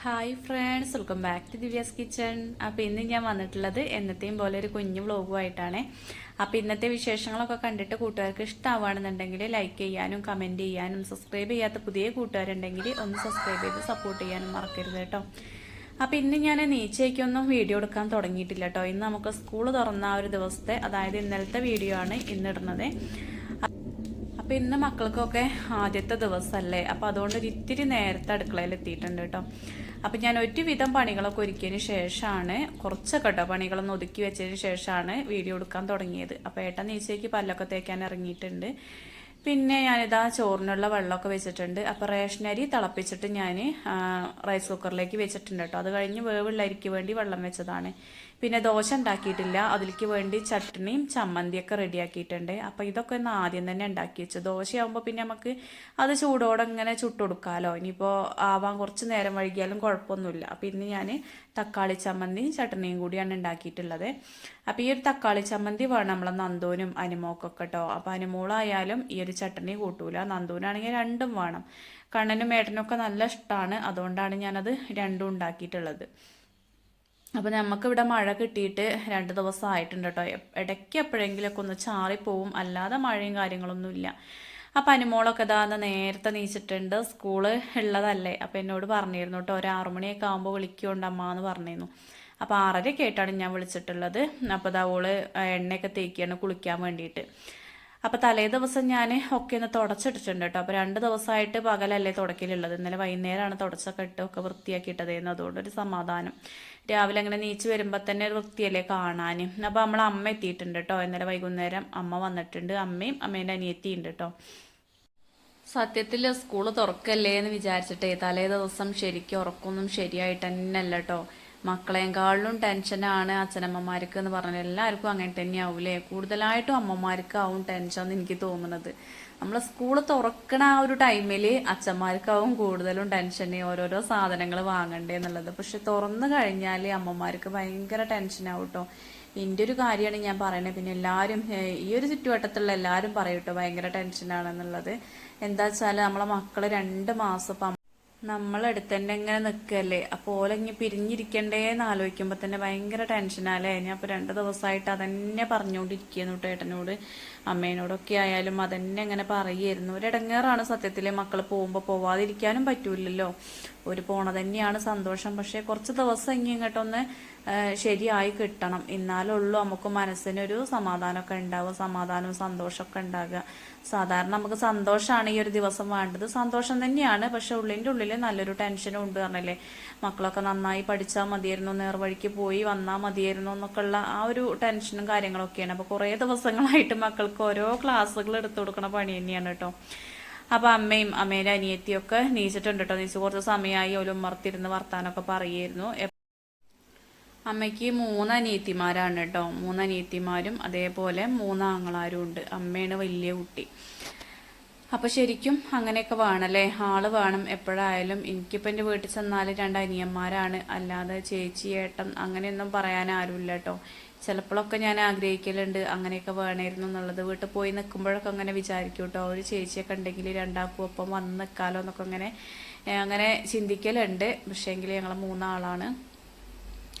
Hi friends welcome back to Divya's kitchen അപ്പോൾ ഇന്ന് ഞാൻ വന്നിട്ടുള്ളത് എന്നത്തെയും പോലെ ഒരു കുഞ്ഞു വ്ളോഗുമായിട്ടാണ് അപ്പോൾ ഇന്നത്തെ വിശേഷങ്ങളൊക്കെ കണ്ടിട്ട് കൂട്ടുകാർക്ക് ഇഷ്ടമാവുകയാണെന്നുണ്ടെങ്കിൽ ലൈക്ക് ചെയ്യാനും കമന്റ് ചെയ്യാനും സബ്സ്ക്രൈബ് ചെയ്യാത്ത പുതിയ കൂട്ടുകാരുണ്ടെങ്കിൽ ഒന്ന് സബ്സ്ക്രൈബ് ചെയ്ത് സപ്പോർട്ട് ചെയ്യാനും മറക്കരുത് കേട്ടോ. അപ്പോൾ ഇന്ന് ഞാൻ നീച്ചയ്ക്കൊന്നും വീഡിയോ എടുക്കാൻ തുടങ്ങിയിട്ടില്ല കേട്ടോ. ഇന്ന് നമുക്ക് സ്കൂൾ തുറന്ന ആ ഒരു ദിവസത്തെ അതായത് ഇന്നലത്തെ വീഡിയോ ആണ് ഇന്നിടുന്നത് അപ്പൊ ഇന്ന് മക്കൾക്കൊക്കെ ആദ്യത്തെ ദിവസമല്ലേ അപ്പൊ അതുകൊണ്ട് ഇത്തിരി നേരത്തെ അടുക്കളയിൽ എത്തിയിട്ടുണ്ട് കേട്ടോ. അപ്പൊ ഞാൻ ഒരുവിധം പണികളൊക്കെ ഒരുക്കിയതിന് ശേഷമാണ് കുറച്ചൊക്കെ കേട്ടോ പണികളൊന്ന് ഒതുക്കി വെച്ചതിന് ശേഷമാണ് വീഡിയോ എടുക്കാൻ തുടങ്ങിയത്. അപ്പൊ ഏട്ടൻ നീച്ചയ്ക്ക് പല്ലൊക്കെ തേക്കാൻ ഇറങ്ങിയിട്ടുണ്ട്. പിന്നെ ഞാനിതാ ചോറിനുള്ള വെള്ളമൊക്കെ വെച്ചിട്ടുണ്ട്. അപ്പോൾ റേഷൻ അരി തിളപ്പിച്ചിട്ട് ഞാൻ റൈസ് കുക്കറിലേക്ക് വെച്ചിട്ടുണ്ട് കേട്ടോ. അത് കഴിഞ്ഞ് വേവുള്ള അരിക്ക് വേണ്ടി വെള്ളം വെച്ചതാണ്. പിന്നെ ദോശ ഉണ്ടാക്കിയിട്ടില്ല. അതിലേക്ക് വേണ്ടി ചട്നിയും ചമ്മന്തിയൊക്കെ റെഡിയാക്കിയിട്ടുണ്ട്. അപ്പോൾ ഇതൊക്കെ ഒന്ന് ആദ്യം തന്നെ ഉണ്ടാക്കി വെച്ചു. ദോശയാകുമ്പോൾ പിന്നെ നമുക്ക് അത് ചൂടോടെ ഇങ്ങനെ ചുട്ടുകൊടുക്കാമല്ലോ ഇനിയിപ്പോൾ ആവാൻ കുറച്ച് നേരം വൈകിയാലും കുഴപ്പമൊന്നുമില്ല. അപ്പോൾ ഇന്ന് ഞാൻ തക്കാളി ചമ്മന്തിയും ചട്നിയും കൂടിയാണ് ഉണ്ടാക്കിയിട്ടുള്ളത്. അപ്പോൾ ഈ ഒരു തക്കാളി ചമ്മന്തി വേണം നമ്മളെ നന്ദൂനും അനുമോക്കൊക്കെ കേട്ടോ അപ്പോൾ അനുമോളായാലും ഈ ഒരു ചട്ടണി കൂട്ടൂല. നന്ദൂനാണെങ്കിൽ രണ്ടും വേണം. കണ്ണനും മേട്ടനും ഒക്കെ നല്ല ഇഷ്ടമാണ് അതുകൊണ്ടാണ് ഞാനത് രണ്ടും ഉണ്ടാക്കിയിട്ടുള്ളത്. അപ്പോൾ നമുക്കിവിടെ മഴ കിട്ടിയിട്ട് രണ്ട് ദിവസം ആയിട്ടുണ്ട് കേട്ടോ ഇടയ്ക്ക് എപ്പോഴെങ്കിലുമൊക്കെ ഒന്ന് ചാറിപ്പോവും. അല്ലാതെ മഴയും കാര്യങ്ങളൊന്നുമില്ല അപ്പം അനുമോളൊക്കെ ഇതാന്ന് നേരത്തെ നീച്ചിട്ടുണ്ട്. സ്കൂൾ ഉള്ളതല്ലേ. അപ്പം എന്നോട് പറഞ്ഞിരുന്നു കേട്ടോ ഒരു ആറുമണിയൊക്കെ ആകുമ്പോൾ വിളിക്കുകൊണ്ട് അമ്മ എന്ന് പറഞ്ഞിരുന്നു. അപ്പോൾ ആറരയ്ക്ക് ആയിട്ടാണ് ഞാൻ വിളിച്ചിട്ടുള്ളത്. അപ്പോൾ ഇതാ ഓൾ എണ്ണയൊക്കെ തേക്കിയാണ് കുളിക്കാൻ വേണ്ടിയിട്ട്. അപ്പോൾ തലേ ദിവസം ഞാൻ ഒക്കെ ഒന്ന് തുടച്ചിട്ടിട്ടുണ്ട് കേട്ടോ. അപ്പോൾ രണ്ട് ദിവസമായിട്ട് പകലല്ലേ തുടക്കലുള്ളത്. ഇന്നലെ വൈകുന്നേരമാണ് തുടച്ചൊക്കെ ഇട്ട് ഒക്കെ വൃത്തിയാക്കിയിട്ടതേന്ന്. അതുകൊണ്ട് ഒരു സമാധാനം. രാവിലെ അങ്ങനെ നീച്ച് വരുമ്പോൾ തന്നെ ഒരു വൃത്തിയല്ലേ കാണാൻ അപ്പോൾ നമ്മൾ അമ്മ എത്തിയിട്ടുണ്ട് കേട്ടോ. ഇന്നലെ വൈകുന്നേരം അമ്മ വന്നിട്ടുണ്ട്. അമ്മയും അമ്മേന്റെ അനിയത്തിയുണ്ട് കേട്ടോ. സത്യത്തിൽ സ്കൂൾ തുറക്കല്ലേ എന്ന് വിചാരിച്ചിട്ടേ തലേ ദിവസം ശരിക്കും ഉറക്കൊന്നും ശരിയായിട്ട് തന്നെ കേട്ടോ. മക്കളെക്കാളിലും ടെൻഷനാണ് അച്ഛനമ്മമാർക്ക് എന്ന് പറഞ്ഞാൽ എല്ലാവർക്കും അങ്ങനെ തന്നെയാവൂലേ കൂടുതലായിട്ടും അമ്മമാർക്കാവും ടെൻഷൻ എന്ന് എനിക്ക് തോന്നുന്നത്. നമ്മൾ സ്കൂൾ തുറക്കണ ആ ഒരു ടൈമിൽ അച്ഛന്മാർക്കാവും കൂടുതലും ടെൻഷൻ ഓരോരോ സാധനങ്ങൾ വാങ്ങണ്ടേ എന്നുള്ളത്. പക്ഷെ തുറന്നു കഴിഞ്ഞാൽ അമ്മമാർക്ക് ഭയങ്കര ടെൻഷനാവും കേട്ടോ എന്റെ ഒരു കാര്യമാണ് ഞാൻ പറയണത് പിന്നെ എല്ലാവരും ഈ ഒരു ചുറ്റുവട്ടത്തുള്ള എല്ലാവരും പറയൂട്ടോ ഭയങ്കര ടെൻഷനാണെന്നുള്ളത് എന്താ വെച്ചാൽ നമ്മളെ മക്കൾ രണ്ട് മാസം നമ്മളെടുത്ത് തന്നെ ഇങ്ങനെ നിൽക്കല്ലേ അപ്പോൾ ഓലങ്ങി പിരിഞ്ഞിരിക്കണ്ടേന്ന് ആലോചിക്കുമ്പോൾ തന്നെ ഭയങ്കര ടെൻഷനാലേ ഞാൻ അപ്പോൾ രണ്ട് ദിവസമായിട്ട് അതന്നെ പറഞ്ഞുകൊണ്ടിരിക്കുന്നു ഏട്ടനോട്. അമ്മേനോടൊക്കെ ആയാലും അതന്നെ അങ്ങനെ പറയുമായിരുന്നു ഒരിടങ്ങേറാണ് സത്യത്തിൽ മക്കൾ പോകുമ്പോൾ പോവാതിരിക്കാനും പറ്റൂലല്ലോ ഒരു പോണ തന്നെയാണ് സന്തോഷം. പക്ഷേ കുറച്ച് ദിവസം ഇങ്ങി ഇങ്ങോട്ടൊന്ന് ശരിയായി കിട്ടണം. എന്നാലുള്ളൂ നമുക്ക് മനസ്സിനൊരു സമാധാനമൊക്കെ ഉണ്ടാവുക സമാധാനവും സന്തോഷമൊക്കെ ഉണ്ടാകുക. സാധാരണ നമുക്ക് സന്തോഷമാണ് ഈ ഒരു ദിവസം വേണ്ടത്. സന്തോഷം തന്നെയാണ് പക്ഷെ ഉള്ളിന്റെ ഉള്ളിൽ നല്ലൊരു ടെൻഷനും ഉണ്ട് പറഞ്ഞല്ലേ. മക്കളൊക്കെ നന്നായി പഠിച്ചാൽ മതിയായിരുന്നു നേർവഴിക്ക് പോയി വന്നാൽ മതിയായിരുന്നു എന്നൊക്കെയുള്ള ആ ഒരു ടെൻഷനും കാര്യങ്ങളൊക്കെയാണ്. അപ്പോൾ കുറേ ദിവസങ്ങളായിട്ട് മക്കൾക്ക് ഓരോ ക്ലാസ്സുകൾ എടുത്തു കൊടുക്കണ പണി തന്നെയാണ് കേട്ടോ. അപ്പോൾ അമ്മയും അമ്മേന്റെ അനിയത്തിയൊക്കെ നീച്ചിട്ടുണ്ട് കേട്ടോ. നീച്ച് കുറച്ച് സമയമായി ഒരു ഉമ്മർത്തിരുന്ന് വർത്താനൊക്കെ പറയായിരുന്നു അമ്മയ്ക്ക് മൂന്ന് അനിയത്തിമാരാണ് കേട്ടോ. മൂന്ന് അനിയത്തിമാരും അതേപോലെ മൂന്ന് ആങ്ങളാരും ഉണ്ട് അമ്മയാണ് വലിയ കുട്ടി. അപ്പോൾ ശരിക്കും അങ്ങനെയൊക്കെ വേണമല്ലേ ആൾ വേണം എപ്പോഴായാലും. എനിക്കിപ്പോൾ എന്റെ വീട്ടിൽ ചെന്നാൽ രണ്ട് അനിയന്മാരാണ് അല്ലാതെ ചേച്ചി ഏട്ടൻ അങ്ങനെയൊന്നും പറയാൻ ആരുമില്ല കേട്ടോ. ചിലപ്പോഴൊക്കെ ഞാൻ ആഗ്രഹിക്കലുണ്ട്. അങ്ങനെയൊക്കെ വേണമായിരുന്നു എന്നുള്ളത്. വീട്ടിൽ പോയി നിൽക്കുമ്പോഴൊക്കെ അങ്ങനെ വിചാരിക്കും കേട്ടോ. ഒരു ചേച്ചിയൊക്കെ ഉണ്ടെങ്കിൽ രണ്ടാക്കും ഒപ്പം വന്ന് നിൽക്കാലോ എന്നൊക്കെ അങ്ങനെ അങ്ങനെ ചിന്തിക്കലുണ്ട്. പക്ഷേങ്കിൽ ഞങ്ങൾ മൂന്നാളാണ്.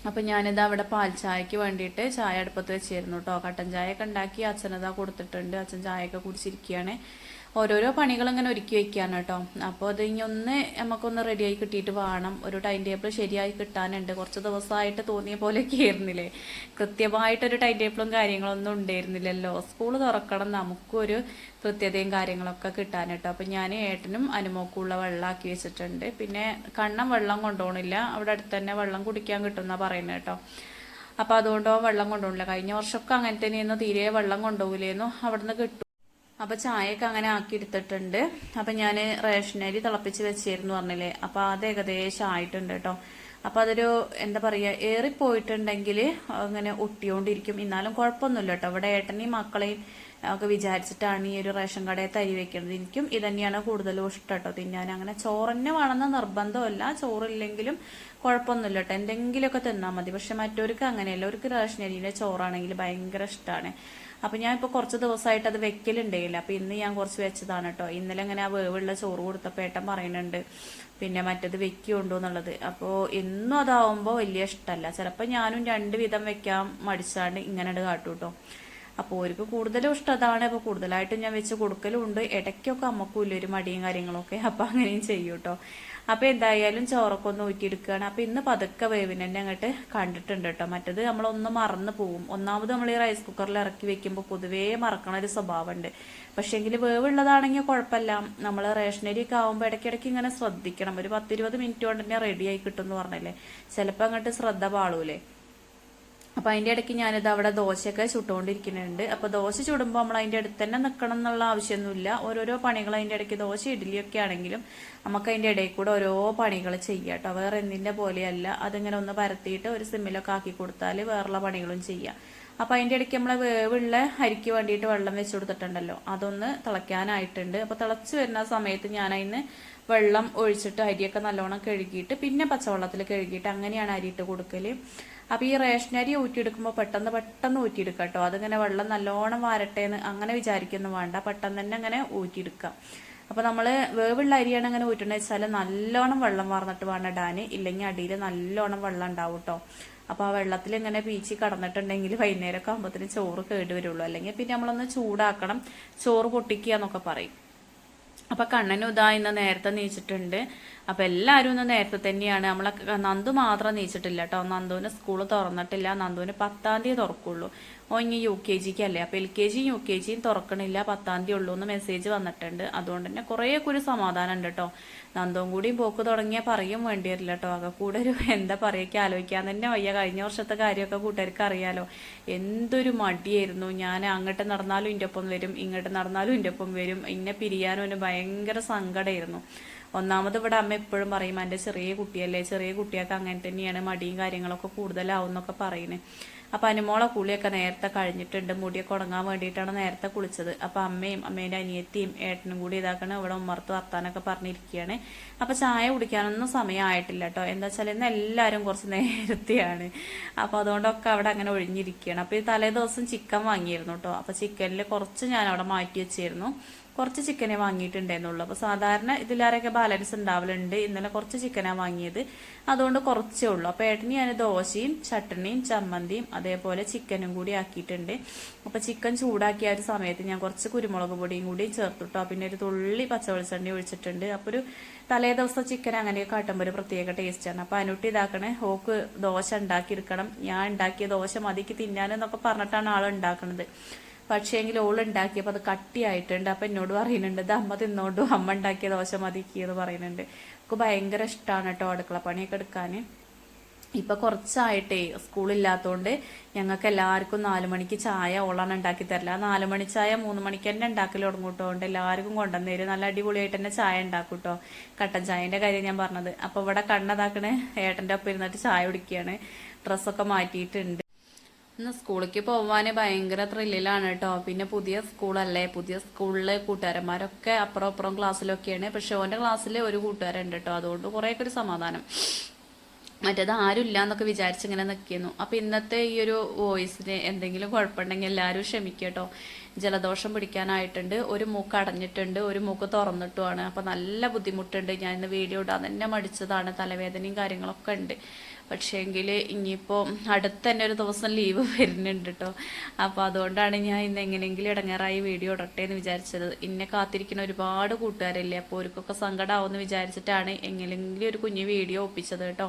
അപ്പം ഞാനിത് അവിടെ പാൽ ചായക്ക് വേണ്ടിയിട്ട് ചായ അടുപ്പത്ത് വെച്ചിരുന്നു കേട്ടോ കട്ടൻ ചായയൊക്കെ ഉണ്ടാക്കി അച്ഛനതാ കൊടുത്തിട്ടുണ്ട്. അച്ഛൻ ചായയൊക്കെ കുടിച്ചിരിക്കുകയാണ്. ഓരോരോ പണികൾ ഇങ്ങനെ ഒരുക്കി വെക്കുകയാണ് കേട്ടോ. അപ്പോൾ അത് ഇനി ഒന്ന് നമുക്കൊന്ന് റെഡിയായി കിട്ടിയിട്ട് വേണം. ഒരു ടൈം ടേബിൾ ശരിയായി കിട്ടാനുണ്ട്. കുറച്ച് ദിവസമായിട്ട് തോന്നിയ പോലെയൊക്കെ ആയിരുന്നില്ലേ? കൃത്യമായിട്ടൊരു ടൈം ടേബിളും കാര്യങ്ങളൊന്നും ഉണ്ടായിരുന്നില്ലല്ലോ. സ്കൂൾ തുറക്കണം നമുക്കൊരു കൃത്യതയും കാര്യങ്ങളൊക്കെ കിട്ടാൻ കേട്ടോ. അപ്പം ഞാൻ ഏട്ടനും അനുമോക്കുള്ള വെള്ളമാക്കി വെച്ചിട്ടുണ്ട്. പിന്നെ കണ്ണം വെള്ളം കൊണ്ടുപോകണില്ല. അവിടെ അടുത്ത് തന്നെ വെള്ളം കുടിക്കാൻ കിട്ടുമെന്നാണ് പറയുന്നത് കേട്ടോ. അപ്പോൾ അതുകൊണ്ടോ വെള്ളം കൊണ്ടുപോകണില്ല. കഴിഞ്ഞ വർഷമൊക്കെ അങ്ങനെ തന്നെയായിരുന്നു. തീരെ വെള്ളം കൊണ്ടുപോകില്ലായിരുന്നു. അവിടുന്ന് കിട്ടും. അപ്പോൾ ചായയൊക്കെ അങ്ങനെ ആക്കി എടുത്തിട്ടുണ്ട് അപ്പം ഞാൻ റേഷനരി തിളപ്പിച്ച് വെച്ചിരുന്നു പറഞ്ഞില്ലേ. അപ്പോൾ അത് ഏകദേശം ആയിട്ടുണ്ട് കേട്ടോ. അപ്പോൾ അതൊരു എന്താ പറയുക ഏറിപ്പോയിട്ടുണ്ടെങ്കിൽ അങ്ങനെ ഒട്ടിയോണ്ടിരിക്കും. എന്നാലും കുഴപ്പമൊന്നുമില്ല കേട്ടോ. ഇവിടെ ഏട്ടനെയും മക്കളെയും ഒക്കെ വിചാരിച്ചിട്ടാണ് ഈ ഒരു റേഷൻ കടയെ തരി വെക്കുന്നത്. എനിക്കും ഇതന്നെയാണ് കൂടുതലും ഇഷ്ടം കേട്ടോ തിന്നാൻ. അങ്ങനെ ചോറന്നെ വേണമെന്ന നിർബന്ധമല്ല. ചോറില്ലെങ്കിലും കുഴപ്പമൊന്നുമില്ല കേട്ടോ. എന്തെങ്കിലുമൊക്കെ തിന്നാൽ മതി. പക്ഷെ മറ്റവർക്ക് അങ്ങനെയല്ല. റേഷൻ അരിയിലെ ചോറാണെങ്കിൽ ഭയങ്കര ഇഷ്ടമാണ്. അപ്പം ഞാൻ ഇപ്പോൾ കുറച്ച് ദിവസമായിട്ട് അത് വെക്കലുണ്ടായില്ല. അപ്പോൾ ഇന്ന് ഞാൻ കുറച്ച് വെച്ചതാണ് കേട്ടോ ഇന്നലെ അങ്ങനെ ആ വേവുള്ള ചോറ് കൊടുത്തപ്പോൾ ഏട്ടൻ പറയുന്നുണ്ട് പിന്നെ മറ്റത് വെക്കുണ്ടോ? എന്നുള്ളത്. അപ്പോൾ എന്നും അതാവുമ്പോൾ വലിയ ഇഷ്ടമല്ല ചിലപ്പോൾ ഞാനും രണ്ട് വിധം വെക്കാൻ മടിച്ചാണ്ട് ഇങ്ങനെ കാട്ടും കേട്ടോ അപ്പോൾ അവർക്ക് കൂടുതലും ഇഷ്ടം അതാണ്. അപ്പോൾ കൂടുതലായിട്ടും ഞാൻ വെച്ച് കൊടുക്കലും ഉണ്ട് ഇടയ്ക്കൊക്കെ അമ്മക്കും ഇല്ല ഒരു മടിയും കാര്യങ്ങളൊക്കെ അപ്പോൾ അങ്ങനെയും ചെയ്യും കേട്ടോ അപ്പോൾ എന്തായാലും ചോറൊക്കെ ഒന്ന് ഊറ്റിയെടുക്കുകയാണ് അപ്പോൾ ഇന്ന് പതുക്കെ വേവിന് തന്നെ അങ്ങോട്ട് കണ്ടിട്ടുണ്ട് കേട്ടോ മറ്റത് നമ്മളൊന്ന് മറന്നു പോകും ഒന്നാമത് നമ്മൾ ഈ റൈസ് കുക്കറിൽ ഇറക്കി വെക്കുമ്പോൾ പൊതുവേ മറക്കണ ഒരു സ്വഭാവമുണ്ട്. പക്ഷേങ്കിൽ വേവുള്ളതാണെങ്കിൽ കുഴപ്പമില്ല. നമ്മൾ റേഷനരി ഒക്കെ ആകുമ്പോൾ ഇടയ്ക്കിടയ്ക്ക് ഇങ്ങനെ ശ്രദ്ധിക്കണം. ഒരു പത്തിരുപത് മിനിറ്റ് കൊണ്ട് തന്നെ റെഡി ആയി കിട്ടും എന്ന് പറഞ്ഞല്ലേ? ചിലപ്പോൾ അങ്ങോട്ട് ശ്രദ്ധ പാളൂലേ? അപ്പൊ അതിന്റെ ഇടയ്ക്ക് ഞാനിത് അവിടെ ദോശയൊക്കെ ചുട്ടുകൊണ്ടിരിക്കുന്നുണ്ട് അപ്പൊ ദോശ ചുടുമ്പോൾ നമ്മൾ അതിന്റെ അടുത്ത് തന്നെ നിൽക്കണം എന്നുള്ള ആവശ്യമൊന്നുമില്ല. ഓരോരോ പണികൾ അതിന്റെ ഇടയ്ക്ക് ദോശ ഇഡ്ഡലിയൊക്കെ ആണെങ്കിലും നമുക്ക് അതിന്റെ ഇടയിൽ കൂടെ ഓരോ പണികൾ ചെയ്യാം കേട്ടോ. വേറെ എന്തിന്റെ പോലെയല്ല. അതിങ്ങനെ ഒന്ന് പരത്തിയിട്ട് ഒരു സിമ്മിലൊക്കെ ആക്കി കൊടുത്താൽ വേറുള്ള പണികളും ചെയ്യാം. അപ്പൊ അതിന്റെ ഇടയ്ക്ക് നമ്മൾ വേവുള്ള അരിക്ക് വേണ്ടിയിട്ട് വെള്ളം വെച്ച് കൊടുത്തിട്ടുണ്ടല്ലോ. അതൊന്ന് തിളയ്ക്കാനായിട്ടുണ്ട്. അപ്പൊ തിളച്ച് വരുന്ന സമയത്ത് ഞാൻ അതിന് വെള്ളം ഒഴിച്ചിട്ട് അരിയൊക്കെ നല്ലോണം കഴുകിയിട്ട് പിന്നെ പച്ചവെള്ളത്തിൽ കഴുകിയിട്ട് അങ്ങനെയാണ് അരിയിട്ട് ഇട്ട് കൊടുക്കൽ അപ്പൊ ഈ റേഷൻ അരി ഊറ്റിയെടുക്കുമ്പോൾ പെട്ടെന്ന് പെട്ടെന്ന് ഊറ്റിയെടുക്കാം കേട്ടോ അതിങ്ങനെ വെള്ളം നല്ലോണം വാരട്ടെ എന്ന് അങ്ങനെ വിചാരിക്കുന്നു വേണ്ട. പെട്ടെന്ന് തന്നെ അങ്ങനെ ഊറ്റിയെടുക്കാം. അപ്പൊ നമ്മൾ വേവുള്ള അരിയാണ് അങ്ങനെ ഊറ്റണെന്ന് വെച്ചാൽ നല്ലോണം വെള്ളം വാർന്നിട്ട് വേണം ഇടാൻ ഇല്ലെങ്കിൽ അടിയിൽ നല്ലോണം വെള്ളം ഉണ്ടാവും കേട്ടോ അപ്പൊ ആ വെള്ളത്തിൽ ഇങ്ങനെ പീച്ചി കടന്നിട്ടുണ്ടെങ്കിൽ വൈകുന്നേരമൊക്കെ ആകുമ്പോഴത്തേന് ചോറ് കേടുവരുള്ളൂ. അല്ലെങ്കിൽ പിന്നെ നമ്മളൊന്ന് ചൂടാക്കണം. ചോറ് പൊട്ടിക്കുക എന്നൊക്കെ പറയും. അപ്പൊ കണ്ണനും ഇതാ ഇന്ന് നേരത്തെ നീച്ചിട്ടുണ്ട്. അപ്പൊ എല്ലാവരും ഇന്ന് നേരത്തെ തന്നെയാണ്. നമ്മളെ നന്ദു മാത്രം നീച്ചിട്ടില്ല കേട്ടോ നന്ദുവിന് സ്കൂൾ തുറന്നിട്ടില്ല. നന്ദുവിന് പത്താം തീയതി തുറക്കുള്ളൂ. ഓ ഇനി യു കെ ജിക്ക് അല്ലേ? അപ്പൊ എൽ കെ ജിയും യു കെ ജിയും തുറക്കണില്ല. പത്താം തീയതി ഉള്ളൂ എന്ന് മെസ്സേജ് വന്നിട്ടുണ്ട്. അതുകൊണ്ട് തന്നെ കുറേയൊക്കെ ഒരു സമാധാനം ഉണ്ട് കേട്ടോ നന്ദവും കൂടിയും പോക്ക് തുടങ്ങിയാൽ പറയും വേണ്ടി വരില്ല കേട്ടോ ആകെ കൂടെ ഒരു എന്താ പറയുക ആലോചിക്കാൻ തന്നെ വയ്യ. കഴിഞ്ഞ വർഷത്തെ കാര്യമൊക്കെ കൂട്ടുകാർക്ക് അറിയാലോ. എന്തൊരു മടിയായിരുന്നു. ഞാൻ അങ്ങോട്ട് നടന്നാലും ഇന്റെ ഒപ്പം വരും ഇങ്ങോട്ട് നടന്നാലും ഇന്റെ ഒപ്പം വരും. ഇന്നെ പിരിയാനും എന്നെ ഭയങ്കര സങ്കടമായിരുന്നു ഒന്നാമത് ഇവിടെ അമ്മ എപ്പോഴും പറയും എന്റെ ചെറിയ കുട്ടിയല്ലേ? ചെറിയ കുട്ടിയൊക്കെ അങ്ങനെ തന്നെയാണ് മടിയും കാര്യങ്ങളൊക്കെ കൂടുതലാവും എന്നൊക്കെ പറയുന്നത് അപ്പൊ അനുമോളെ കുളിയൊക്കെ നേരത്തെ കഴിഞ്ഞിട്ടുണ്ട്. മുടിയൊക്കെ ഉണങ്ങാൻ വേണ്ടിയിട്ടാണ് നേരത്തെ കുളിച്ചത്. അപ്പൊ അമ്മയും അമ്മേന്റെ അനിയത്തിയും ഏട്ടനും കൂടി ഇതാക്കണം ഇവിടെ ഉമ്മർത്ത് വർത്താനൊക്കെ പറഞ്ഞിരിക്കുകയാണ്. അപ്പൊ ചായ കുടിക്കാനൊന്നും സമയമായിട്ടില്ല കേട്ടോ. എന്താ വെച്ചാൽ ഇന്ന് എല്ലാവരും കുറച്ച് നേരത്തെയാണ്. അപ്പൊ അതുകൊണ്ടൊക്കെ അവിടെ അങ്ങനെ ഒഴിഞ്ഞിരിക്കുകയാണ്. അപ്പൊ ഈ തലേ ദിവസം ചിക്കൻ വാങ്ങിയിരുന്നു കേട്ടോ. അപ്പൊ ചിക്കനിൽ കുറച്ച് ഞാൻ അവിടെ മാറ്റി വെച്ചിരുന്നു. കുറച്ച് ചിക്കനെ വാങ്ങിയിട്ടുണ്ടായിരുന്നുള്ളൂ. അപ്പോൾ സാധാരണ ഇതിലാരൊക്കെ ബാലൻസ് ഉണ്ടാവലുണ്ട് ഇന്നലെ കുറച്ച് ചിക്കനാണ് വാങ്ങിയത്. അതുകൊണ്ട് കുറച്ചേ ഉള്ളൂ. അപ്പോൾ ഏട്ടന് ഞാൻ ദോശയും ചട്ടണിയും ചമ്മന്തിയും അതേപോലെ ചിക്കനും കൂടി ആക്കിയിട്ടുണ്ട്. അപ്പോൾ ചിക്കൻ ചൂടാക്കിയ ഒരു സമയത്ത് ഞാൻ കുറച്ച് കുരുമുളക് പൊടിയും കൂടി ചേർത്തുട്ടോ പിന്നെ ഒരു തുള്ളി പച്ചവെളിച്ചെണ്ണ ഒഴിച്ചിട്ടുണ്ട്. അപ്പോൾ ഒരു തലേ ദിവസം ചിക്കൻ അങ്ങനെയൊക്കെ കാട്ടുമ്പോൾ ഒരു പ്രത്യേക ടേസ്റ്റാണ് അപ്പോൾ അനുട്ടി ഇതാക്കണേ ഹോക്ക് ദോശ ഉണ്ടാക്കിയെടുക്കണം. ഞാൻ ഉണ്ടാക്കിയ ദോശ മതിക്ക് തിന്നാനെന്നൊക്കെ പറഞ്ഞിട്ടാണ് ആൾ ഉണ്ടാക്കുന്നത് പക്ഷേങ്കിൽ ഓൾ ഉണ്ടാക്കിയപ്പോൾ അത് കട്ടിയായിട്ടുണ്ട്. അപ്പം എന്നോട് പറയുന്നുണ്ട് ഇത് അമ്മ തിന്നോണ്ടു അമ്മ ഉണ്ടാക്കിയ ദോശ മതിക്കി എന്ന് പറയുന്നുണ്ട്. എനിക്ക് ഭയങ്കര ഇഷ്ടമാണ് കേട്ടോ അടുക്കള പണിയൊക്കെ എടുക്കാൻ ഇപ്പൊ കുറച്ചായിട്ടേ സ്കൂളില്ലാത്തതുകൊണ്ട് ഞങ്ങൾക്ക് എല്ലാവർക്കും നാലു മണിക്ക് ചായ ഓളാണ് ഉണ്ടാക്കി തരില്ല നാലു മണി ചായ മൂന്ന് മണിക്ക് തന്നെ ഉണ്ടാക്കൽ തുടങ്ങും എല്ലാവർക്കും കൊണ്ടുവന്നു തരും നല്ല അടിപൊളിയായിട്ട് തന്നെ ചായ ഉണ്ടാക്കും കേട്ടോ കട്ടൻ ചായന്റെ കാര്യം ഞാൻ പറഞ്ഞത്. അപ്പൊ ഇവിടെ കണ്ണതാക്കണ് ഏട്ടന്റെ ഒപ്പം ഇരുന്നിട്ട് ചായ കുടിക്കുകയാണ് ഡ്രസ്സൊക്കെ മാറ്റിയിട്ടുണ്ട്. ഇന്ന് സ്കൂളിലേക്ക് പോവാന് ഭയങ്കര ത്രില്ലിലാണ് കേട്ടോ പിന്നെ പുതിയ സ്കൂളല്ലേ? പുതിയ സ്കൂളിലെ കൂട്ടുകാരന്മാരൊക്കെ അപ്പുറം അപ്പുറം ക്ലാസ്സിലൊക്കെയാണ്. പക്ഷെ ഓന്റെ ക്ലാസ്സിൽ ഒരു കൂട്ടുകാരുണ്ട് കേട്ടോ അതുകൊണ്ട് കുറേയൊക്കെ ഒരു സമാധാനം. മറ്റേത് ആരും ഇല്ല എന്നൊക്കെ വിചാരിച്ച് ഇങ്ങനെ നിൽക്കുന്നു. അപ്പം ഇന്നത്തെ ഈ ഒരു വോയിസിന് എന്തെങ്കിലും കുഴപ്പമുണ്ടെങ്കിൽ എല്ലാവരും ക്ഷമിക്കട്ടോ ജലദോഷം പിടിക്കാനായിട്ടുണ്ട്. ഒരു മൂക്ക് അടഞ്ഞിട്ടുണ്ട്. ഒരു മൂക്ക് തുറന്നിട്ടുമാണ്. അപ്പം നല്ല ബുദ്ധിമുട്ടുണ്ട്. ഞാൻ ഇന്ന് വീഡിയോ ഇടാൻ തന്നെ മടിച്ചതാണ്. തലവേദനയും കാര്യങ്ങളൊക്കെ ഉണ്ട്. പക്ഷേങ്കിൽ ഇനിയിപ്പോൾ അടുത്ത് തന്നെ ഒരു ദിവസം ലീവ് വരുന്നുണ്ട് കേട്ടോ അപ്പോൾ അതുകൊണ്ടാണ് ഞാൻ ഇന്ന് എങ്ങനെയെങ്കിലും ഇടങ്ങാറായി വീഡിയോ ഇടട്ടെ എന്ന് വിചാരിച്ചത്. ഇന്നെ കാത്തിരിക്കുന്ന ഒരുപാട് കൂട്ടുകാരല്ലേ? അപ്പോൾ അവർക്കൊക്കെ സങ്കടമാവുമെന്ന് വിചാരിച്ചിട്ടാണ് എങ്ങനെയെങ്കിലും ഒരു കുഞ്ഞു വീഡിയോ ഒപ്പിച്ചത് കേട്ടോ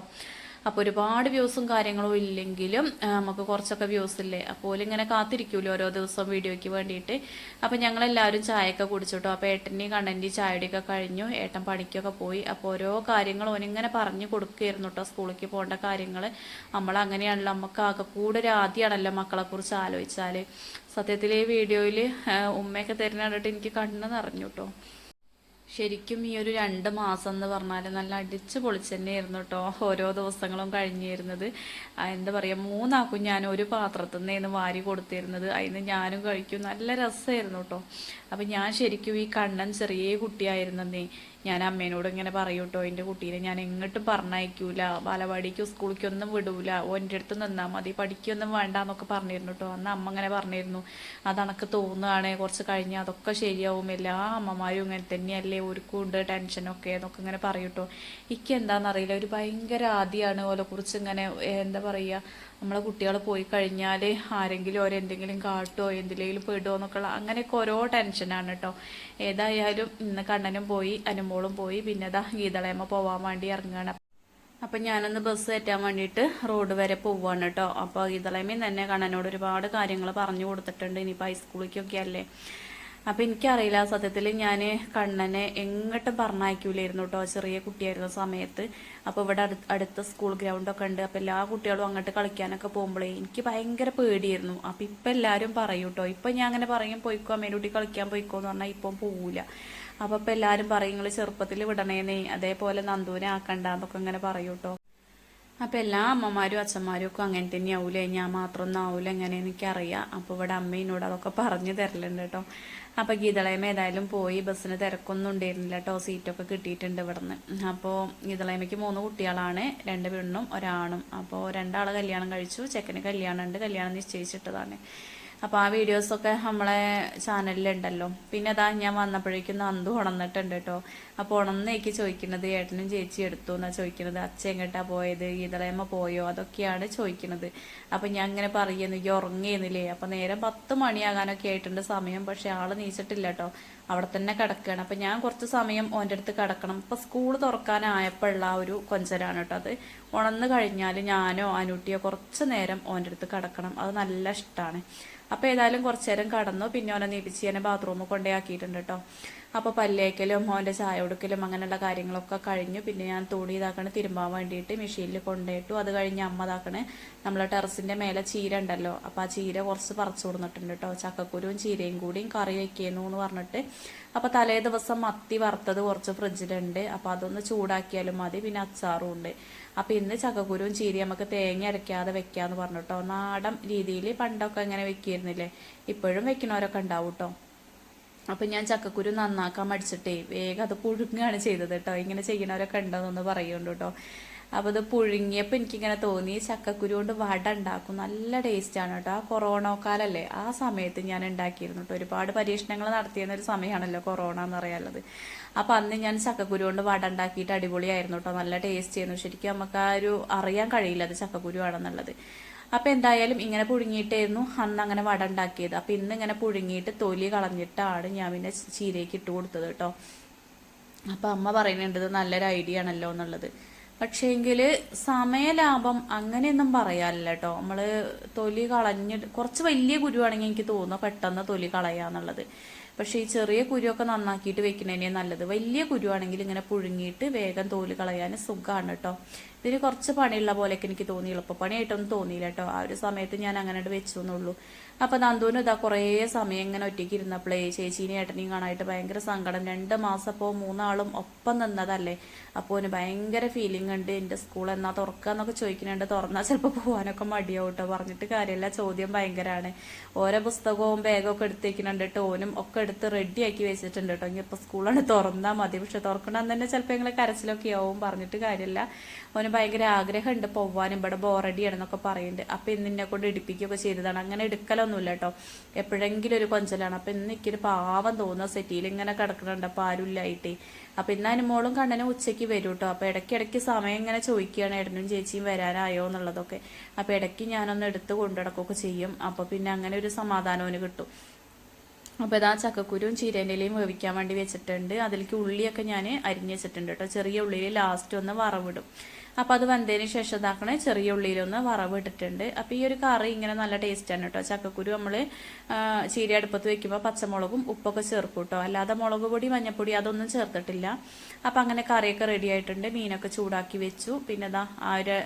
അപ്പോൾ ഒരുപാട് വ്യൂസും കാര്യങ്ങളും ഇല്ലെങ്കിലും നമുക്ക് കുറച്ചൊക്കെ വ്യൂസ് ഇല്ലേ? അപ്പോൾ ഇങ്ങനെ കാത്തിരിക്കൂലോ ഓരോ ദിവസവും വീഡിയോയ്ക്ക് വേണ്ടിയിട്ട്. അപ്പോൾ ഞങ്ങളെല്ലാവരും ചായയൊക്കെ കുടിച്ചിട്ടോ. അപ്പോൾ ഏട്ടന്റെയും കണ്ണന്റെയും ചായയുടെയൊക്കെ കഴിഞ്ഞു. ഏട്ടൻ പണിക്കൊക്കെ പോയി. അപ്പോൾ ഓരോ കാര്യങ്ങളും ഓനിങ്ങനെ പറഞ്ഞു കൊടുക്കുകയായിരുന്നു കേട്ടോ സ്കൂളിലേക്ക് പോകേണ്ട കാര്യങ്ങൾ നമ്മൾ അങ്ങനെയാണല്ലോ നമുക്ക് ആകെ കൂടെ ഒരു ആദ്യമാണല്ലോ മക്കളെക്കുറിച്ച് ആലോചിച്ചാൽ സത്യത്തിൽ ഈ വീഡിയോയിൽ ഉമ്മയൊക്കെ തരുന്ന കണ്ടിട്ട് എനിക്ക് കണ്ണ് നിറഞ്ഞു കേട്ടോ ശരിക്കും ഈ ഒരു രണ്ട് മാസം എന്ന് പറഞ്ഞാൽ നല്ല അടിച്ച് പൊളിച്ച് തന്നെയായിരുന്നു കേട്ടോ ഓരോ ദിവസങ്ങളും കഴിഞ്ഞിരുന്നത്. എന്താ പറയുക മൂന്നാക്കും ഞാൻ ഒരു പാത്രത്തിൽ നിന്ന് വാരി കൊടുത്തിരുന്നത്. അതിന് ഞാനും കഴിക്കും. നല്ല രസമായിരുന്നു കേട്ടോ അപ്പം ഞാൻ ശരിക്കും ഈ കണ്ണൻ ചെറിയ കുട്ടിയായിരുന്നേ ഞാൻ അമ്മേനോട് ഇങ്ങനെ പറയും കേട്ടോ എന്റെ കുട്ടീനെ ഞാൻ എങ്ങോട്ടും പറഞ്ഞയക്കൂല. ബാലവാടിക്കും സ്കൂളിലേക്കൊന്നും വിടൂല. ഓന്റെ അടുത്ത് നിന്നാൽ മതി. പഠിക്കൊന്നും വേണ്ട എന്നൊക്കെ പറഞ്ഞിരുന്നു കേട്ടോ അന്ന് അമ്മ അങ്ങനെ പറഞ്ഞിരുന്നു. അതണക്ക് തോന്നുകയാണ് കുറച്ച് കഴിഞ്ഞ് അതൊക്കെ ശരിയാവും. എല്ലാ അമ്മമാരും ഇങ്ങനെ തന്നെയല്ലേ. ഒരുക്കും ഉണ്ട് ടെൻഷനൊക്കെ എന്നൊക്കെ ഇങ്ങനെ പറയും കേട്ടോ എനിക്ക് എന്താണെന്നറിയില്ല ഒരു ഭയങ്കര ആദ്യമാണ് ഓലെ കുറിച്ച് ഇങ്ങനെ എന്താ പറയുക നമ്മളെ കുട്ടികൾ പോയി കഴിഞ്ഞാൽ ആരെങ്കിലും ഓരെന്തെങ്കിലും കാട്ടോ എന്തിലെങ്കിലും പെടുമോ എന്നൊക്കെയുള്ള അങ്ങനെയൊക്കെ ഓരോ ടെൻഷനാണ് കേട്ടോ ഏതായാലും ഇന്ന് കണ്ണനും പോയി. അനുമോളും പോയി. പിന്നെ ഇതാ ഗീതളയമ്മ പോവാൻ വേണ്ടി ഇറങ്ങുകയാണ് അപ്പം ഞാനൊന്ന് ബസ് കയറ്റാൻ വേണ്ടിയിട്ട് റോഡ് വരെ പോവാണ് കേട്ടോ. അപ്പോൾ ഗീതളയമ്മയും തന്നെ കണ്ണനോട് ഒരുപാട് കാര്യങ്ങൾ പറഞ്ഞു കൊടുത്തിട്ടുണ്ട്. ഇനിയിപ്പോൾ ഹൈസ്കൂളിലേക്കൊക്കെ അല്ലേ? അപ്പം എനിക്കറിയില്ല സത്യത്തിൽ ഞാൻ കണ്ണനെ എങ്ങോട്ടും പറഞ്ഞയക്കൂലായിരുന്നു കേട്ടോ. ചെറിയ കുട്ടിയായിരുന്ന സമയത്ത്. അപ്പോൾ ഇവിടെ അടുത്ത് സ്കൂൾ ഗ്രൗണ്ടൊക്കെ ഉണ്ട്. അപ്പോൾ എല്ലാ കുട്ടികളും അങ്ങോട്ട് കളിക്കാനൊക്കെ പോകുമ്പോഴേ എനിക്ക് ഭയങ്കര പേടിയായിരുന്നു. അപ്പം ഇപ്പം എല്ലാവരും പറയും കേട്ടോ. ഇപ്പം ഞാൻ അങ്ങനെ പറയും പോയിക്കോ അമ്മേന്റെ കളിക്കാൻ പോയിക്കോ എന്ന് പറഞ്ഞാൽ ഇപ്പം പോവില്ല അപ്പോൾ ഇപ്പൊ എല്ലാവരും പറയും നിങ്ങൾ ചെറുപ്പത്തിൽ വിടണേന്നേ. അതേപോലെ നന്ദൂനെ ആക്കണ്ട എന്നൊക്കെ ഇങ്ങനെ പറയും കേട്ടോ അപ്പം എല്ലാ അമ്മമാരും അച്ഛന്മാരും ഒക്കെ അങ്ങനെ തന്നെ ആവൂലേ? ഞാൻ മാത്രം ഒന്നും ആവൂല എങ്ങനെയെന്ന് എനിക്കറിയാം അപ്പോൾ ഇവിടെ അമ്മയോട് അതൊക്കെ പറഞ്ഞു തരലുണ്ട് കേട്ടോ അപ്പോൾ ഗീതളയമ്മ ഏതായാലും പോയി ബസ്സിന് തിരക്കൊന്നും ഉണ്ടായിരുന്നില്ല കേട്ടോ സീറ്റൊക്കെ കിട്ടിയിട്ടുണ്ട് ഇവിടുന്ന്. അപ്പോൾ ഗീതളയമ്മയ്ക്ക് മൂന്ന് കുട്ടികളാണ്. രണ്ട് പെണ്ണും ഒരാണും. അപ്പോൾ രണ്ടാൾ കല്യാണം കഴിച്ചു. ചെക്കന് കല്യാണം ഉണ്ട് കല്യാണം നിശ്ചയിച്ചിട്ടതാണ്. അപ്പോൾ ആ വീഡിയോസൊക്കെ നമ്മളെ ചാനലിലുണ്ടല്ലോ പിന്നെ അതാ ഞാൻ വന്നപ്പോഴേക്കും നന്ദു ഉണർന്നിട്ടുണ്ട് കേട്ടോ അപ്പോൾ ഉണന്നേക്ക് ചോദിക്കുന്നത് ഏട്ടനും ചേച്ചി എടുത്തു എന്നാ ചോദിക്കുന്നത്? അച്ഛൻ എങ്ങോട്ടാ പോയത്? ഈതളയമ്മ പോയോ? അതൊക്കെയാണ് ചോദിക്കുന്നത്. അപ്പം ഞാൻ ഇങ്ങനെ പറയുന്നു ഈ ഉറങ്ങിയെന്നില്ലേ അപ്പം നേരം പത്ത് മണിയാകാനൊക്കെ ആയിട്ടുണ്ട് സമയം പക്ഷെ ആൾ നീച്ചിട്ടില്ല കേട്ടോ അവിടെ തന്നെ കിടക്കുകയാണ് അപ്പം ഞാൻ കുറച്ച് സമയം ഓന്റെ അടുത്ത് കിടക്കണം. ഇപ്പം സ്കൂൾ തുറക്കാനായപ്പോഴുള്ള ആ ഒരു കൊഞ്ചലാണ് കേട്ടോ അത്. ഉണന്ന് കഴിഞ്ഞാൽ ഞാനോ അനുട്ടിയോ കുറച്ച് നേരം ഓന്റെ അടുത്ത് കിടക്കണം. അത് നല്ല ഇഷ്ടമാണ് അപ്പോൾ ഏതായാലും കുറച്ചു നേരം കടന്നു. പിന്നെ ഓനെ നീപ്പിച്ച് ഞാൻ ബാത്റൂമിൽ കൊണ്ടേയാക്കിയിട്ടുണ്ട് കേട്ടോ അപ്പോൾ പല്ലേക്കലും മോന്റെ ചായ കൊടുക്കലും അങ്ങനെയുള്ള കാര്യങ്ങളൊക്കെ കഴിഞ്ഞു. പിന്നെ ഞാൻ തുണി ഇതാക്കണ തിരുമ്പാൻ വേണ്ടിയിട്ട് മെഷീനിൽ കൊണ്ടുപോയിട്ടു അത് കഴിഞ്ഞ് അമ്മ ഇതാക്കണേ നമ്മളെ ടെറസിന്റെ മേലെ ചീര ഉണ്ടല്ലോ. അപ്പോൾ ആ ചീര കുറച്ച് പറിച്ചു കൊടുത്തിട്ടുണ്ട് കേട്ടോ ചക്കക്കുരുവും ചീരയും കൂടിയും കറി വയ്ക്കുന്നു എന്ന് പറഞ്ഞിട്ട്. അപ്പോൾ തലേ ദിവസം മത്തി വറുത്തത് കുറച്ച് ഫ്രിഡ്ജിലുണ്ട്. അപ്പോൾ അതൊന്ന് ചൂടാക്കിയാലും മതി. പിന്നെ അച്ചാറും ഉണ്ട്. അപ്പോൾ ഇന്ന് ചക്കക്കുരുവും ചീരയും നമുക്ക് തേങ്ങ അരയ്ക്കാതെ വെക്കാന്ന് പറഞ്ഞിട്ടോ നാടൻ രീതിയിൽ പണ്ടൊക്കെ ഇങ്ങനെ വെക്കിയിരുന്നില്ലേ? ഇപ്പോഴും വെക്കണവരൊക്കെ ഉണ്ടാവും കേട്ടോ അപ്പം ഞാൻ ചക്കക്കുരു നന്നാക്കാൻ മടിച്ചിട്ടേ വേഗം അത് പുഴുങ്ങുകയാണ് ചെയ്തത് കേട്ടോ. ഇങ്ങനെ ചെയ്യണവരൊക്കെ ഉണ്ടോന്നൊന്ന് പറയുന്നുണ്ട് കേട്ടോ. അപ്പോൾ അത് പുഴുങ്ങിയപ്പോൾ എനിക്കിങ്ങനെ തോന്നി ചക്കക്കുരു കൊണ്ട് വട ഉണ്ടാക്കും. നല്ല ടേസ്റ്റാണ് കേട്ടോ. ആ കൊറോണ കാലല്ലേ ആ സമയത്ത് ഞാൻ ഉണ്ടാക്കിയിരുന്നു കേട്ടോ. ഒരുപാട് പരീക്ഷണങ്ങൾ നടത്തിയിരുന്ന ഒരു സമയമാണല്ലോ കൊറോണ എന്ന് പറയാനുള്ളത് അപ്പം അന്ന് ഞാൻ ചക്കക്കുരു കൊണ്ട് വട ഉണ്ടാക്കിയിട്ട് അടിപൊളിയായിരുന്നു കേട്ടോ. നല്ല ടേസ്റ്റ് ആയിരുന്നു. ശരിക്കും നമുക്ക് ആ ഒരു അറിയാൻ കഴിയില്ല അത് ചക്കക്കുരു ആണെന്നുള്ളത്. അപ്പം എന്തായാലും ഇങ്ങനെ പുഴുങ്ങിയിട്ടായിരുന്നു അന്ന് അങ്ങനെ വട ഉണ്ടാക്കിയത്. അപ്പം ഇന്ന് ഇങ്ങനെ പുഴുങ്ങിയിട്ട് തൊലി കളഞ്ഞിട്ടാണ് ഞാൻ പിന്നെ ചീരയ്ക്ക് ഇട്ട് കൊടുത്തത് കേട്ടോ. അപ്പം അമ്മ പറയുന്നുണ്ട് നല്ലൊരു ഐഡിയ ആണല്ലോ എന്നുള്ളത്. പക്ഷേങ്കിൽ സമയലാഭം അങ്ങനെയൊന്നും പറയാനില്ല കേട്ടോ. നമ്മൾ തൊലി കളഞ്ഞിട്ട് കുറച്ച് വലിയ കുരുവാണെങ്കിൽ എനിക്ക് തോന്നുന്നു പെട്ടെന്ന് തൊലി കളയാന്നുള്ളത് പക്ഷേ ഈ ചെറിയ കുരുവൊക്കെ നന്നാക്കിയിട്ട് വെക്കുന്നതിനെ നല്ലത്. വലിയ കുരുവാണെങ്കിൽ ഇങ്ങനെ പുഴുങ്ങിയിട്ട് വേഗം തോൽ കളയാൻ സുഖമാണ് കേട്ടോ. ഇതിന് കുറച്ച് പണിയുള്ള പോലെയൊക്കെ എനിക്ക് തോന്നി എളുപ്പപ്പണിയായിട്ടൊന്നും തോന്നിയില്ല കേട്ടോ. ആ ഒരു സമയത്ത് ഞാൻ അങ്ങനെ വെച്ചു എന്നുള്ളൂ. അപ്പം നന്ദുവിനും ഇതാ കുറേ സമയം ഇങ്ങനെ ഒറ്റയ്ക്ക് ഇരുന്നപ്പോഴേ ചേച്ചീനെയും ഏട്ടനെയും കാണാനായിട്ട് ഭയങ്കര സങ്കടം. രണ്ട് മാസം അപ്പോൾ മൂന്നാളും ഒപ്പം നിന്നതല്ലേ. അപ്പോൾ അവന് ഭയങ്കര ഫീലിംഗ് ഉണ്ട്. എന്റെ സ്കൂൾ എന്നാ തുറക്കുക എന്നൊക്കെ ചോദിക്കുന്നുണ്ട് തുറന്നാൽ ചിലപ്പോൾ പോകാനൊക്കെ മടിയാവും കേട്ടോ. പറഞ്ഞിട്ട് കാര്യമില്ല. ചോദ്യം ഭയങ്കരമാണ് ഓരോ പുസ്തകവും ബാഗൊക്കെ എടുത്തേക്കുന്നുണ്ട് ഓനും ഒക്കെ എടുത്ത് റെഡിയാക്കി വെച്ചിട്ടുണ്ട് കേട്ടോ. ഇനി ഇപ്പോൾ സ്കൂളാണ് തുറന്നാൽ മതി. പക്ഷെ തുറക്കണം തന്നെ ചിലപ്പോൾ ഞങ്ങൾ കരച്ചിലൊക്കെ ആവും. പറഞ്ഞിട്ട് കാര്യമില്ല. അവന് ഭയങ്കര ആഗ്രഹമുണ്ട് പോവാനും. ഇവിടെ ബോറടിയാണെന്നൊക്കെ പറയുന്നുണ്ട് അപ്പം ഇന്ന് എന്നെ കൊണ്ട് ഇടിപ്പിക്കുകയൊക്കെ ചെയ്തതാണ്. അങ്ങനെ എടുക്കലൊന്നുമില്ല കേട്ടോ. എപ്പോഴെങ്കിലും ഒരു കൊഞ്ചലാണ്. അപ്പം ഇന്ന് എനിക്കൊരു പാവം തോന്നുന്ന സെറ്റിയിൽ ഇങ്ങനെ കിടക്കുന്നുണ്ട് അപ്പം ആരുമില്ലായിട്ടേ അപ്പം ഇന്ന് അനുമോളും കണ്ണനും ഉച്ചയ്ക്ക് വരും കേട്ടോ. അപ്പം ഇടയ്ക്കിടയ്ക്ക് സമയം ഇങ്ങനെ ചോദിക്കുകയാണ്. ഏട്ടനും ചേച്ചിയും വരാനായോ എന്നുള്ളതൊക്കെ. അപ്പം ഇടയ്ക്ക് ഞാനൊന്ന് എടുത്ത് കൊണ്ടുനടക്കുകയൊക്കെ ചെയ്യും. അപ്പൊ പിന്നെ അങ്ങനെ ഒരു സമാധാനവും കിട്ടും. അപ്പോൾ ഇതാ ചക്കക്കുരും ചീരേന്റെലയും വേവിക്കാൻ വേണ്ടി വെച്ചിട്ടുണ്ട്. അതിലേക്ക് ഉള്ളിയൊക്കെ ഞാൻ അരിഞ്ഞു വെച്ചിട്ടുണ്ട് കേട്ടോ. ചെറിയ ഉള്ളിയിൽ ലാസ്റ്റ് ഒന്ന് വറവിടും. അപ്പോൾ അത് വന്നതിന് ശേഷം ഇതാക്കണേ ചെറിയ ഉള്ളിയിലൊന്ന് വറവ് ഇട്ടിട്ടുണ്ട്. അപ്പോൾ ഈ ഒരു കറി ഇങ്ങനെ നല്ല ടേസ്റ്റാണ് കേട്ടോ ചക്കക്കുരു നമ്മൾ ചീര അടുപ്പത്ത് വെക്കുമ്പോൾ പച്ചമുളകും ഉപ്പൊക്കെ ചേർക്കും കേട്ടോ അല്ലാതെ മുളക് പൊടി മഞ്ഞപ്പൊടി അതൊന്നും ചേർത്തിട്ടില്ല. അപ്പോൾ അങ്ങനെ കറിയൊക്കെ റെഡി ആയിട്ടുണ്ട്. മീനൊക്കെ ചൂടാക്കി വെച്ചു. പിന്നെ ഇതാ ആ ഒരു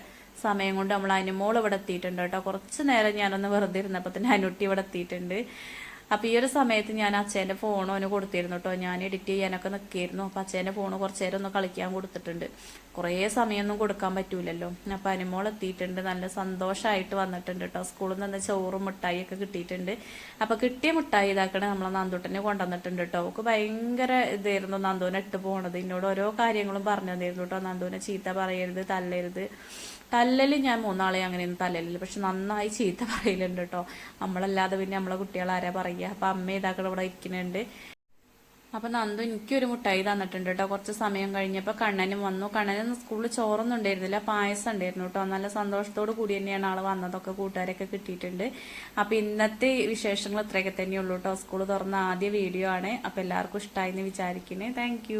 സമയം കൊണ്ട് നമ്മൾ അതിന് മോൾ ഇവിടെ എത്തിയിട്ടുണ്ട് കേട്ടോ കുറച്ച് നേരം ഞാനൊന്ന് വെറുതെ ഇരുന്നപ്പോൾ തന്നെ അനുട്ടി ഇവിടെ എത്തിയിട്ടുണ്ട്. അപ്പോൾ ഈ ഒരു സമയത്ത് ഞാൻ അച്ഛന്റെ ഫോൺ അവന് കൊടുത്തിരുന്നു കേട്ടോ ഞാൻ എഡിറ്റ് ചെയ്യാനൊക്കെ നിൽക്കിയിരുന്നു. അപ്പോൾ അച്ഛന്റെ ഫോൺ കുറച്ച് നേരം ഒന്ന് കളിക്കാൻ കൊടുത്തിട്ടുണ്ട്. കുറേ സമയമൊന്നും കൊടുക്കാൻ പറ്റൂലല്ലോ. അപ്പോൾ അനുമോൾ എത്തിയിട്ടുണ്ട്. നല്ല സന്തോഷമായിട്ട് വന്നിട്ടുണ്ട് കേട്ടോ സ്കൂളിൽ നിന്ന് ചോറും മിഠായി ഒക്കെ കിട്ടിയിട്ടുണ്ട്. അപ്പോൾ കിട്ടിയ മിഠായി ഇതാക്കണേ നമ്മളെ നന്ദുട്ടനെ കൊണ്ടുവന്നിട്ടുണ്ട് കേട്ടോ അവക്ക് ഭയങ്കര ഇതായിരുന്നു നന്ദുവിനെ ഇട്ട് പോണത്. എന്നോട് ഓരോ കാര്യങ്ങളും പറഞ്ഞു തന്നിരുന്നു കേട്ടോ നന്ദുവിനെ ചീത്ത പറയരുത് തല്ലരുത്. തല്ലല് ഞാൻ മൂന്നാളെ അങ്ങനെയൊന്നും തല്ലലില്ല. പക്ഷെ നന്നായി ചീത്ത പറയലുണ്ട് കേട്ടോ നമ്മളല്ലാതെ പിന്നെ നമ്മളെ കുട്ടികൾ ആരാ പറയുക? അപ്പം അമ്മ ഇതാക്കൾ ഇവിടെ ഇരിക്കുന്നുണ്ട് അപ്പൊ നന്ദു എനിക്കൊരു മുട്ടായി തന്നിട്ടുണ്ട് കേട്ടോ. കുറച്ച് സമയം കഴിഞ്ഞപ്പോൾ കണ്ണനും വന്നു. കണ്ണനും സ്കൂളിൽ ചോറൊന്നും ഉണ്ടായിരുന്നില്ല. പായസം ഉണ്ടായിരുന്നു കേട്ടോ. നല്ല സന്തോഷത്തോടു കൂടി തന്നെയാണ് ആൾ വന്നതൊക്കെ കൂട്ടുകാരൊക്കെ കിട്ടിയിട്ടുണ്ട്. അപ്പൊ ഇന്നത്തെ വിശേഷങ്ങൾ ഇത്രയൊക്കെ തന്നെയുള്ളൂ കേട്ടോ. സ്കൂൾ തുറന്ന ആദ്യ വീഡിയോ ആണ്. അപ്പൊ എല്ലാവർക്കും ഇഷ്ടമായി എന്ന് വിചാരിക്കുന്നേ താങ്ക്